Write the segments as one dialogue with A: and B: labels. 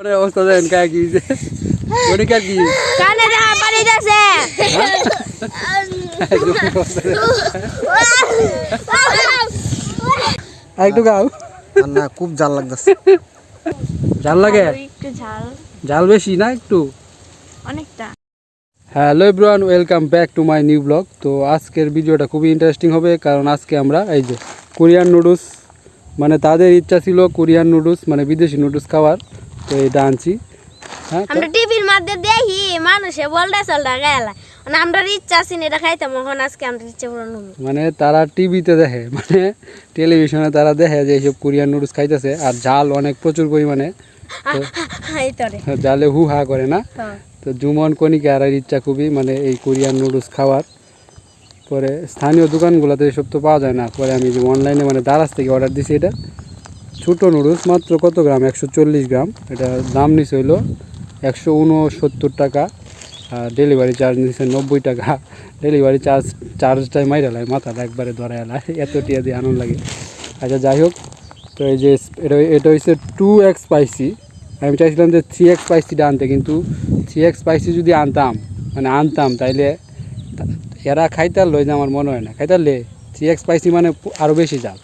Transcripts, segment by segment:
A: ওরে অবস্থা দেখেন কায় কি হয়েছে কনিকার কি?
B: কানে দেখা পানি যাচ্ছে।
A: একটু গাও
C: না খুব জাল লাগতেছে।
A: জাল লাগে?
B: একটু ঝাল।
A: জাল বেশি না একটু?
B: অনেকটা।
A: Hello everyone welcome back to my new blog. তো আজকের ভিডিওটা খুবই ইন্টারেস্টিং হবে কারণ আজকে আমরা এই যে কোরিয়ান নুডলস মানে তাদের ইচ্ছা ছিল কোরিয়ান নুডলস মানে বিদেশি নুডলস খাওয়ার। তো এটা আনছি হ্যাঁ
B: আমরা টিভির মধ্যে দেখি মানুষে বলটা চলটা গেলা মানে আমরা ইচ্ছা আছে এটা খাইতাম এখন আজকে আমরা ইচ্ছা পূরণ হব
A: মানে তারা টিভিতে দেখে মানে টেলিভিশনে তারা দেখে যে এইসব কোরিয়ান নুডলস খাইতেছে আর ঝাল অনেক প্রচুর পরিমাণে। জালে হু হা করে না?
B: হ্যাঁ।
A: তো জুমন কণিকা আর ইচ্ছা খুবই মানে এই কোরিয়ান নুডলস খাওয়ার। পরে স্থানীয় দোকানগুলোতে এসব তো পাওয়া যায় না। পরে আমি যে অনলাইনে মানে দারাজ থেকে অর্ডার দিছি এটা ছোটো নুডলস মাত্র কত গ্রাম? একশো চল্লিশ গ্রাম। এটা দাম নিছে হইল একশো উনসত্তর টাকা। আর ডেলিভারি চার্জ নিছে নব্বই টাকা। ডেলিভারি চার্জ চার্জটাই মাইরা লাগে মাথাটা একবারে ধরা এলায় এত টিয়া দিয়ে আনন্দ লাগে। আচ্ছা যাই হোক। তো এই যে এটা এটা হচ্ছে টু এক্স স্পাইসি আমি চাইছিলাম যে থ্রি এক্স স্পাইসিটা আনতে, কিন্তু থ্রি এক্স স্পাইসি যদি আনতাম মানে আনতাম, তাইলে এরা খাইতার লই যে আমার মনে হয় না। খাইতার লে থ্রি এক্স স্পাইসি মানে আরও বেশি জাল।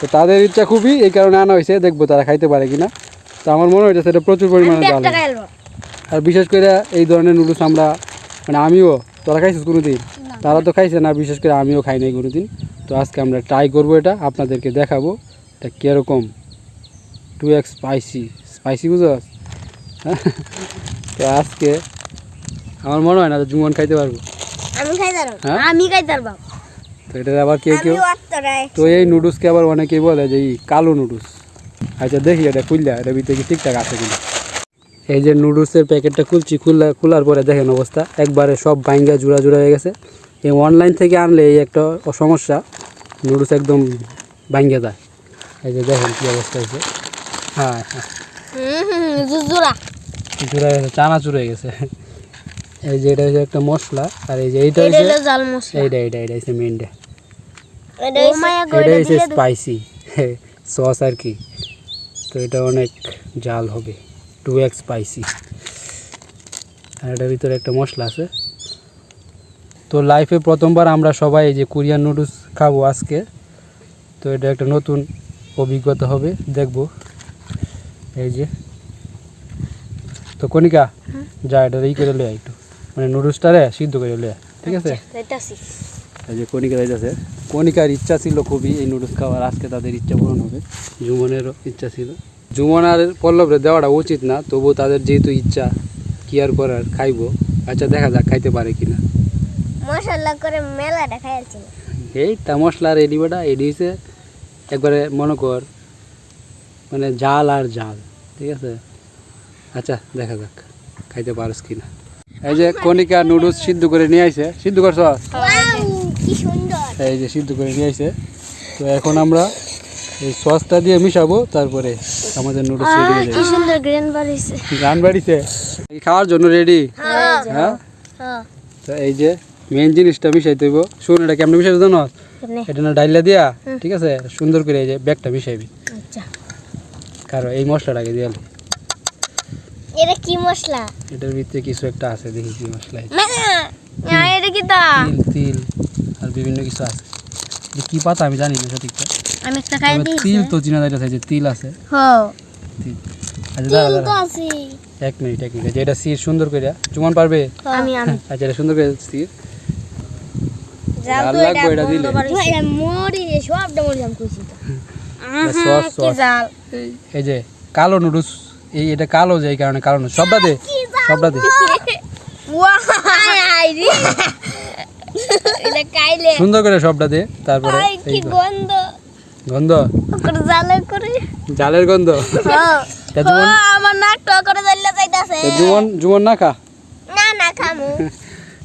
A: তো তাদের ইচ্ছা খুবই এই কারণে আনা হয়েছে দেখব তারা খাইতে পারে কিনা। তো আমার মনে হয়েছে সেটা প্রচুর পরিমাণে জাল আর বিশেষ করে এই ধরনের নুডলস আমরা মানে আমিও তোরা খাইছিস কোনো দিন তারা তো খাইছে না বিশেষ করে আমিও খাই নাই কোনো দিন তো আজকে আমরা ট্রাই করব এটা আপনাদেরকে দেখাবো এটা কীরকম। টু এক্স স্পাইসি স্পাইসি বুঝস তো আজকে আমার মনে হয় না জুমন খাইতে পারব।
B: আমি খাইতাম
A: হ্যাঁ?
B: আমি খাইতাম বাবা
A: তো এটা আবার কেউ? কেউ তো এই নুডলসকে আবার অনেকেই বলে যে এই কালো নুডলস। আচ্ছা দেখি এটা খুললা এটা ভিতরে কি ঠিকঠাক আছে কিনা। এই যে নুডলসের প্যাকেটটা খুলছি খুললা খোলার পরে দেখেন অবস্থা। একবারে সব বাইঙ্গা জোড়া জোড়া হয়ে গেছে। এই অনলাইন থেকে আনলে এই একটা সমস্যা নুডলস একদম বাইঙ্গা যায়। এই যে দেখেন কী অবস্থা হয়েছে। হ্যাঁ হ্যাঁ।
B: জুজুরা
A: চূড়া গেছে চানাচুর হয়ে গেছে। এই যে এটা হচ্ছে একটা মশলা আর এই যে এইটা হচ্ছে এইটা এইটা এটা হচ্ছে মেনটা
B: এটা
A: হচ্ছে স্পাইসি সস আর কি। তো এটা অনেক জাল হবে। টু এক্স স্পাইসি আর এটার ভিতরে একটা মশলা আছে। তো লাইফে প্রথমবার আমরা সবাই এই যে কোরিয়ান নুডলস খাব আজকে। তো এটা একটা নতুন অভিজ্ঞতা হবে। দেখব। এই যে। তো কণিকা যা এটা ই করে লয়ে আয় একটু। মানে নুডলসটা রে সিদ্ধ করে লে ঠিক আছে?
B: যাইতাছি
A: এই যে কণিকা যাইতেছে কণিকার ইচ্ছা ছিল খুবই এই নুডলস খাওয়ার। আজকে তাদের ইচ্ছা পূরণ হবে। জুমনেরও ইচ্ছা ছিল। জুমন আর পল্লবরে দেওয়াটা উচিত না তবুও তাদের যেহেতু ইচ্ছা কি আর করার খাইবো। আচ্ছা দেখা যাক খাইতে পারে কিনা।
B: মশলা করে মেলাটা খাইছি
A: এই তা মশলা রেডি বেটা এডি হয়েছে একবারে মনে কর মানে জাল আর জাল ঠিক আছে? আচ্ছা দেখা যাক খাইতে পারস কিনা। এই যে কণিকা নুডলস সিদ্ধ করে নিয়ে আইছে। সিদ্ধ করছ?
B: সুন্দর
A: এই যে সিদ্ধ করে নিয়ে আসছে তো এখন আমরা এই সসটা দিয়ে মিশাবো তারপরে আমাদের নুডলস রেডি হয়ে যাবে।
B: সুন্দর গ্রেন বাড়িছে।
A: বাড়িতে এই খাওয়ার জন্য রেডি হ্যাঁ।
B: হ্যাঁ?
A: তো এই যে মেন জিনিসটা মিশাই হইব। শুন এটা কেমন মিশাইতে জানো? এটা না ডাইলা দিয়া ঠিক আছে? সুন্দর করে এই যে ব্যাগটা মিশাইবি।
B: আচ্ছা।
A: কারণ এই মশলাটাকে দিয়ে
B: এটা কি মশলা?
A: এটার ভিতরে কিছু একটা আছে দেখি কি মশলা।
B: না এটা কি তা?
A: তিল। বিভিন্ন কিছু আছে। যে কি পাতা আমি জানি না সঠিকটা
B: আমি একটা খাই দিই
A: তিল তো চিনা যাইতেছে যে তিল আছে।
B: হো।
A: তিল। আচ্ছা দাঁড়া দাঁড়া।
B: আছে
A: এক মিনিট এক মিনিট। যেটা সির সুন্দর করে চুমান পারবে?
B: আমি আমি।
A: আচ্ছা এটা সুন্দর করে সির।
B: জাল তো এটা
A: লাগবে এটা দিলে।
B: এটা মরি সবটা মরি আমি কইছি
A: এটা এই- যে কালো নুডলস এই এটা কালো যে এই কারণে কালো নুডলস। সবটা দে সবটা দে।
B: রে? এটা কাইলে।
A: সুন্দর করে সবটা দে তারপরে
B: কি গন্ধ।
A: গন্ধ?
B: করে জালে করে।
A: জালের গন্ধ?
B: হ্যাঁ
A: তা জুমন?
B: ও, আমার নাকটা করে জ্বললে যাইতাছে।
A: তা জুমন জুমন না খা।
B: না না খামু।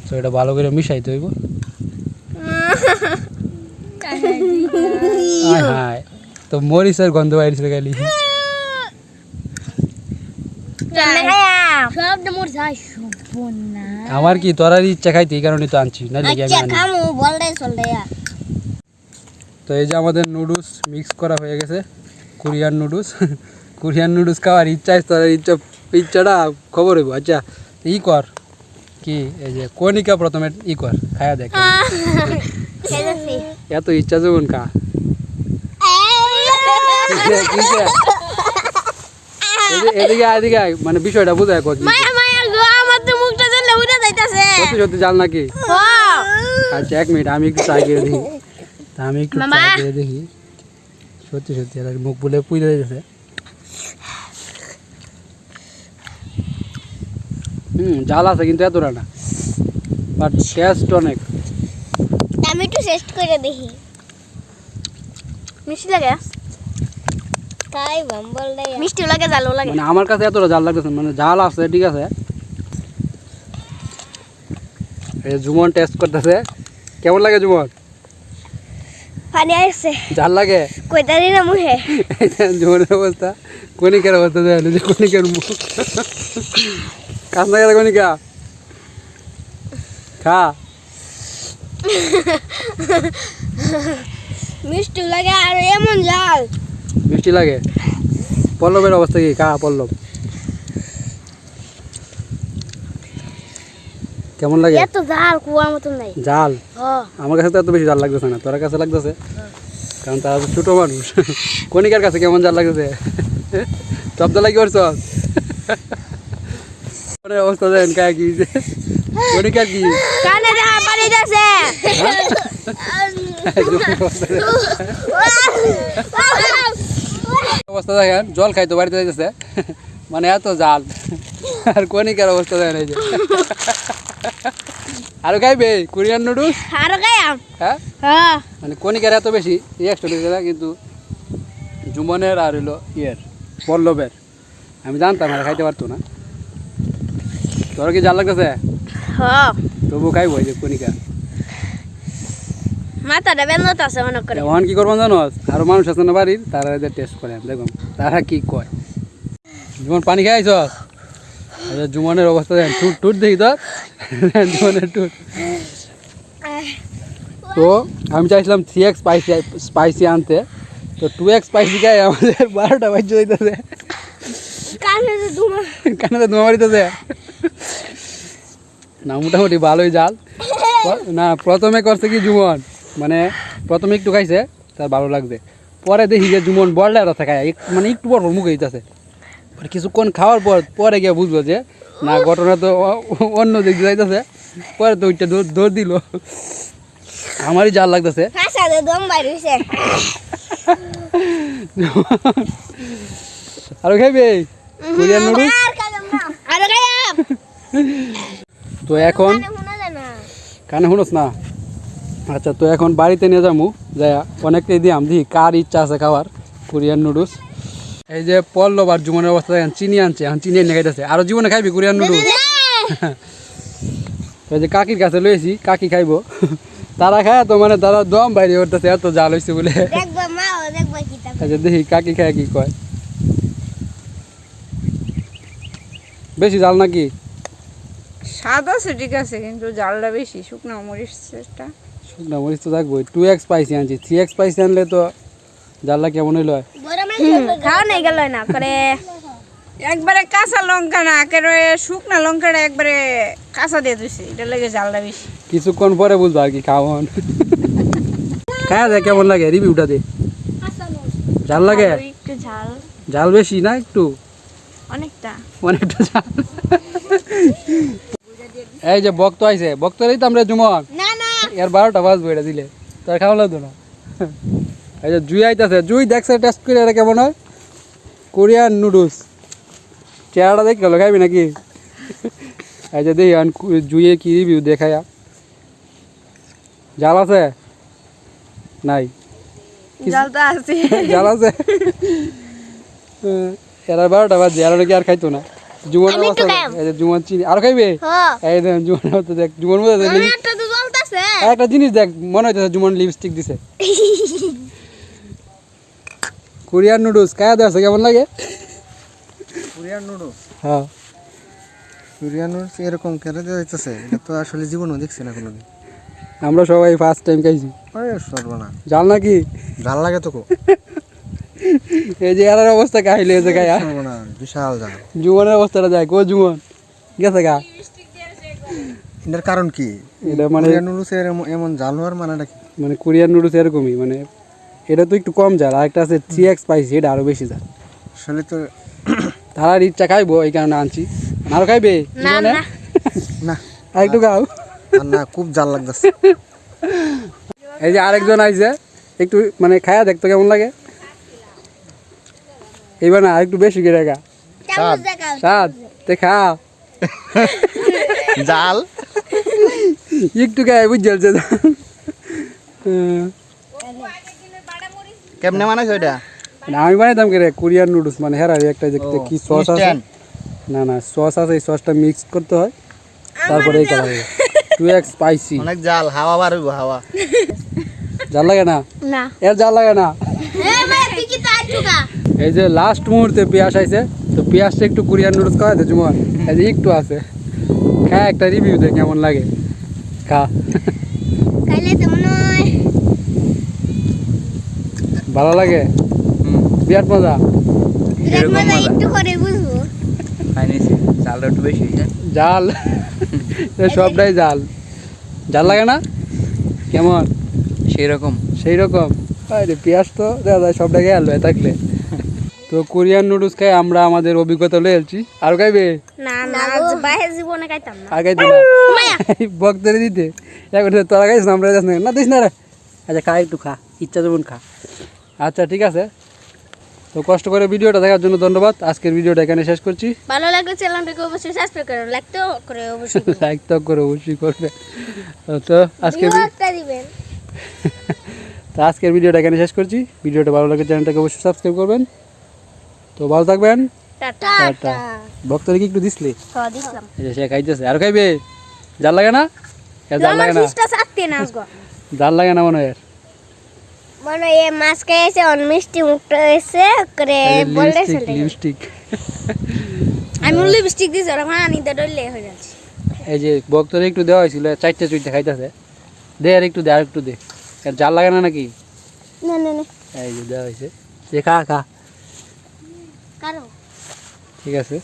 A: তো এটা ভালো করে মিশাইতে হইব। হায় হায়। তো মরিচের গন্ধ খালি
B: সবটা মোর যাই সম্পূর্ণ
A: আমার কি তোরার ইচ্ছা খাইতে? এই কারণে তো আনছি। না কি আমি
B: আচ্ছা
A: আনি তো এই যে আমাদের নুডলস মিক্স করা হয়ে গেছে কোরিয়ান নুডলস। কোরিয়ান নুডলস খাওয়ার ইচ্ছা আছে তোর ইচ্ছা ইচ্ছাটা খবর হইব। আচ্ছা ই কর। কি এই যে কনিকা প্রথমে ই কর খায়া দেখ। এত ইচ্ছা কিসে, কিসে? এদিকে এদিকে মানে বিষয়টা বুঝায় কত সত্যি সত্যি জাল নাকি
B: ও
A: আচ্ছা এক মিনিট আমি একটু ট্রাই করে দেখি তা আমি একটু
B: মামা।
A: ট্রাই করে দেখি সত্যি সত্যি এর মুখ বলে পুড়ে যাচ্ছে হুম জাল আছে কিন্তু এতটা না বাট টেস্ট অনেক
B: আমি একটু টেস্ট করে দেখি মিষ্টি লাগে তাই বাম্বল দেয় মিষ্টি লাগে জালো লাগে
A: মানে আমার কাছে এতটা জাল লাগতেছে মানে জাল আছে ঠিক আছে এই জুমন টেস্ট করতেছে। কেমন লাগে জুমন?
B: পানি আসছে
A: জাল লাগে?
B: কইতারি না মুহে
A: জুমনের অবস্থা। কণিকার অবস্থা দেয় যে কণিকার মুখ। কাজ না গেলে কণিকা? খা।
B: মিষ্টি লাগে আর এমন জাল
A: মিষ্টি লাগে? পল্লবের অবস্থা কি? খা পল্লব। কেমন লাগে?
B: এত জাল কুয়ার মতন নাই।
A: জাল?
B: ও
A: আমার কাছে তো এত বেশি জাল লাগতেছে না তোর কাছে লাগতেছে? কারণ তারা তো ছোটো মানুষ। কণিকার কাছে কেমন জাল লাগতেছে? শব্দ লাগি ওর সব ওর অবস্থা দেন কায় কি কণিকা কি?
B: কানে দেখা পানি যাচ্ছে।
A: অবস্থা দেখেন জল খাইতো বাড়িতে যাইতেছে। মানে এত জাল। আর কণিকার অবস্থা দেখেন এই যে। আরও খাইবে কোরিয়ান নুডলস?
B: আরও গায়াম
A: হ্যাঁ?
B: হ্যাঁ।
A: মানে কণিকার এত বেশি এই একশো টাকা কিন্তু জুমনের আর হইল ইয়ের পল্লবের। আমি জানতাম আর খাইতে পারতো না। তোর কি জাল লাগতেছে?
B: হ্যাঁ।
A: তবু খাইব যে কণিকা।
B: মাথাটা বেন্দত আছে মনে করে।
A: ওখান কি করব জানো? আরও মানুষ আছে না বাড়ির তারা এদের টেস্ট করে দেখুন তারা কি কয়। জুমন পানি খাইছ জুমনের অবস্থা দেন টুট টুট দেখি তো। জুমনের টুট তো আমি চাইছিলাম থ্রি এক্স স্পাইসি স্পাইসি আনতে। তো টু এক্স স্পাইসি খাই আমাদের বারোটা বাজ্য দিতেছে
B: কানে
A: তো ধোঁয়া মারিতেছে। না মোটামুটি ভালোই জাল। না প্রথমে করছে কি জুমন? মানে প্রথমে একটু খাইছে তার ভালো লাগছে। পরে দেখি যে জুমন রাস্তা খায়। মানে একটু পর মুখে দিতেছে পরে কিছুক্ষণ খাওয়ার পর পরে গিয়ে বুঝলো যে না ঘটনা তো অন্য দিক যাইতেছে। পরে তো ওইটা দৌড় দৌড় দিল। আমারই জাল লাগতেছে। আরও খাইবে? Korean noodles? তো এখন কানে শুনোস না? আচ্ছা তো এখন বাড়িতে নিয়ে যাব যাই অনেকটাই দিয়াম দি কার ইচ্ছা আছে খাওয়ার? Korean noodles. এই যে পল্লব আর জীবনের অবস্থা দেখেন চিনি আনছে এখন চিনি এনে খাইতেছে। আরও জীবনে খাইবি কোরিয়ান নুডলস এই যে কাকির কাছে লইছি কাকি খাইবো। তারা খায় তো মানে তারা দম বাইরে উঠতেছে এত জাল হয়েছে বলে।
B: দেখবা মা ও দেখবা কিতাব
A: আচ্ছা দেখি কাকি খায় কি কয়। বেশি জাল নাকি?
D: স্বাদ আছে ঠিক আছে কিন্তু জালটা বেশি শুকনো মরিচটা
A: শুকনা মরিচ তো থাকব টু এক্স স্পাইসি আনছি। থ্রি এক্স স্পাইসি আনলে তো জালটা কেমন হইল
B: খাওয়া নাই গেল না করে
D: একবারে কাঁচা লঙ্কা না একেবারে শুকনা লঙ্কাটা একবারে কাঁচা দিয়ে দিছি এটা লাগে জালটা বেশি।
A: কিছুক্ষণ পরে বুঝব আর কি খাওয়ান খাওয়া যায় কেমন লাগে? রিভিউটা দে। জাল লাগে?
B: আরও একটু ঝাল।
A: জাল বেশি না একটু?
D: অনেকটা।
A: অনেকটা জাল এই যে বক্ত আইছে বক্ত এই তো আমরা জুমন
B: না না।
A: এর বারোটা বাজবো এটা দিলে। তোর খাওয়া লাগতো না? এই যে জুই আইতাছে জুই দেখছে টেস্ট করে এটা কেমন হয়? কোরিয়ান নুডলস চেহারাটা দেখে গেলো খাইবি নাকি? এই যে দেখি জুইয়ে কি রিভিউ দেখায়া জাল আছে? নাই।
D: জালটা আছে।
A: জাল আছে? এরা বারোটা বাজছে আর কি আর খাইতো না। জুমন। এই যে জুমন চিনি। আর খাইবে?
B: হ্যাঁ।
A: এই দেখ জুমন দেখ জুমন মধ্যে
B: একটা
A: জিনিস দেখ মনে হইতেছে জুমন লিপস্টিক দিছে। কোরিয়ান নুডলস কায়া দেওয়া কেমন লাগে?
C: কোরিয়ান নুডলস
A: হ্যাঁ।
C: কোরিয়ান নুডলস এরকম কেন দেওয়া হইতেছে? এটা তো আসলে জীবনও দেখছি না কোনোদিন।
A: আমরা সবাই ফার্স্ট টাইম খাইছি।
C: সর্বনা
A: জাল নাকি?
C: জাল লাগে তো
A: এই যে এরার অবস্থা খাইলে যে
C: সর্বনা বিশাল জাল।
A: জুমনের অবস্থাটা যায় কো জুমন গেছে গা।
C: এটার কারণ কি?
A: এটা মানে
C: কোরিয়ান নুডলসের এমন- এমন জাল হওয়ার মানেটা কি?
A: মানে কোরিয়ান নুডলস এরকমই মানে এটা তো একটু কম জাল আর একটা আছে থ্রি এক্স স্পাইসি এটা আরও বেশি জাল
C: আসলে তো
A: তারা ইচ্ছা খাইবো এই কারণে আনছি। আরও খাইবে?
B: না? না।
C: না।
A: আর একটু খাও।
C: না খুব জাল লাগতেছে।
A: এই যে আরেকজন আইছে একটু মানে খায়া দেখতো কেমন লাগে। এইবার না একটু বেশি করে খা।
B: চামচ দেখাও।
A: সাত তে খা।
C: জাল
A: একটু খায় বুঝছে?
C: কেমনে মানাইছো এটা?
A: আমি বানাইতাম কে রে কোরিয়ান নুডলস মানে হেরার একটা যে কি সস আছে? না না সস আছে এই সসটা মিক্স করতে হয় তারপরে এই কালার টু এক্স স্পাইসি
C: অনেক জাল হাওয়া বার হইব হাওয়া।
A: জাল লাগে না?
B: না।
A: এর জাল লাগে না? এই যে লাস্ট মুহূর্তে পেঁয়াজ আইছে তো পেঁয়াজটা একটু কোরিয়ান নুডলস খাওয়াতে জুমন এই যে একটু আছে। খা একটা রিভিউ দে কেমন লাগে। খা
B: খাইলে তো মনে হয়
A: ভালো লাগে? বিরাট মজা?
B: মজা একটু
C: বেশি
A: জাল? সবটাই জাল। জাল লাগে না? কেমন?
C: সেই রকম
A: সেই রকম আরে পেঁয়াজ তো দেখা যায় সবটা খেয়ে আলবে থাকলে। তো কোরিয়ান নুডলস খাই আমরা আমাদের অভিজ্ঞতা লয়ে এলছি আর খাইবে?
B: না না বাইরে জীবনে খাইতাম না।
A: আর খাইতে না বক্তরে দিতে। এখন তোরা খাইছ না আমরা যাস না। না দিস না রে। আচ্ছা খা একটু খা। ইচ্ছা যেমন খা। আচ্ছা ঠিক আছে। তো কষ্ট করে ভিডিওটা দেখার জন্য ধন্যবাদ। আজকের ভিডিওটা এখানে শেষ করছি।
B: ভালো লাগলে চ্যানেলটাকে অবশ্যই সাবস্ক্রাইব করুন লাইক তো করে অবশ্যই
A: লাইক তো করে অবশ্যই করবে তো
B: একটা দিবেন।
A: তো আজকের ভিডিওটা এখানে শেষ করছি। ভিডিওটা ভালো লাগে চ্যানেলটাকে অবশ্যই সাবস্ক্রাইব করবেন। তো ভালো থাকবেন।
B: টাটা।
A: টাটা। ভক্তরে কি একটু দিসলি?
B: খাওয়া দিছিলাম।
A: এই যে সে খাইতেছে। আর খাইবে? জাল লাগে না? জাল লাগে না? জাল লাগে না মনে হয়।
B: মানে এ মাছ খাইছে অন মিষ্টি মুখটা এসে করে বললে
A: লিপস্টিক লিপস্টিক
B: আমি লিপস্টিক দিছি? ওরা মানি দে ডলে হয়ে যাচ্ছে।
A: এই যে ভক্তরে একটু দেওয়া হয়েছিল চারটে চুইটে খাইতেছে। দে আর একটু দে আর একটু দে। এর জাল লাগে না নাকি?
B: না না না।
A: এই যে দেওয়া হয়েছে। সে খা খা।
B: কারও?
A: ঠিক আছে।